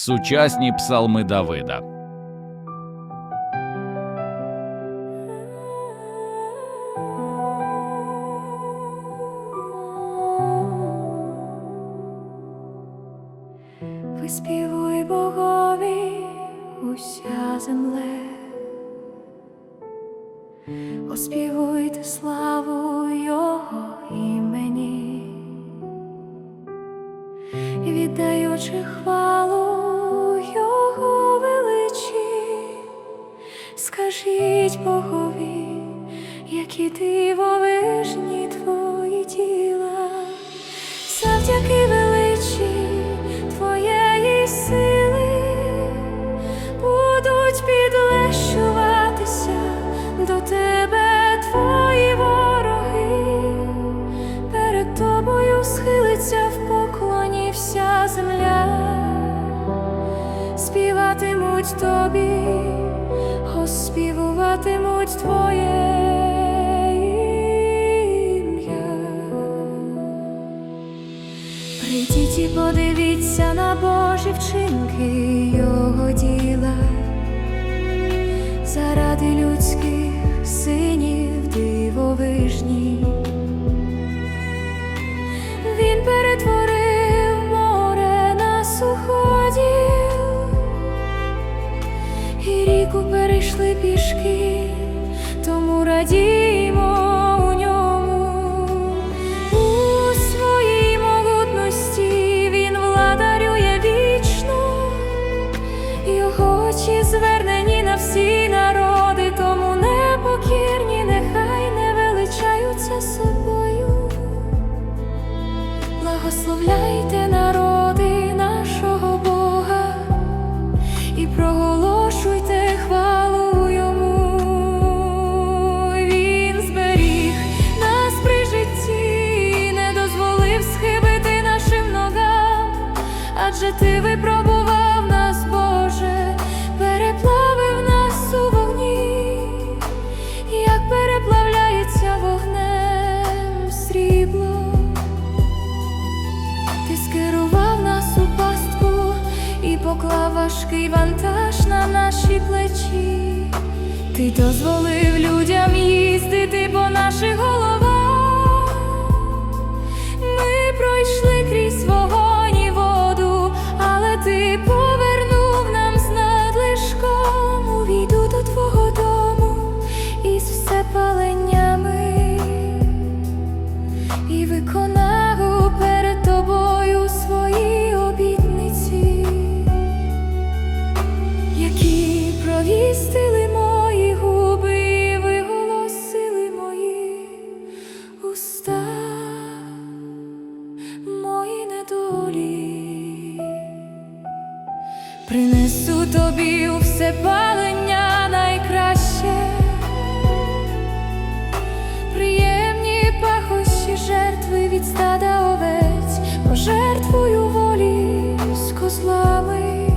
Сучасні псалми Давида. Виспівуй Богові уся земле, оспівуйте славу Його імені, віддаючи хвалу скажіть Богові, які дивовижні твої діла, завдяки величі твоєї сили будуть підлещуватися до тебе твої вороги, перед тобою схилиться в поклоні вся земля, співатимуть тобі, оспівуватимуть твоє ім'я. Прийдіть на Божі вчинки Його діла, заради очі звернені на всі народи, тому непокірні, нехай не величаються собою. Благословляйте народи нашого Бога і проголошуйте хвалу йому. Він зберіг нас при житті, не дозволив схибити нашим ногам, адже ти випробував поклав важкий вантаж на наші плечі. Ти дозволив людям їздити по наших головах. Принесу тобі у всепалення найкраще приємні пахощі жертви від стада овець, пожертвую волі з козлами.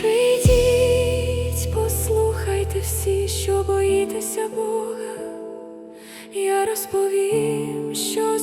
Прийдіть, послухайте всі, що боїтеся Бога. Я розповім, що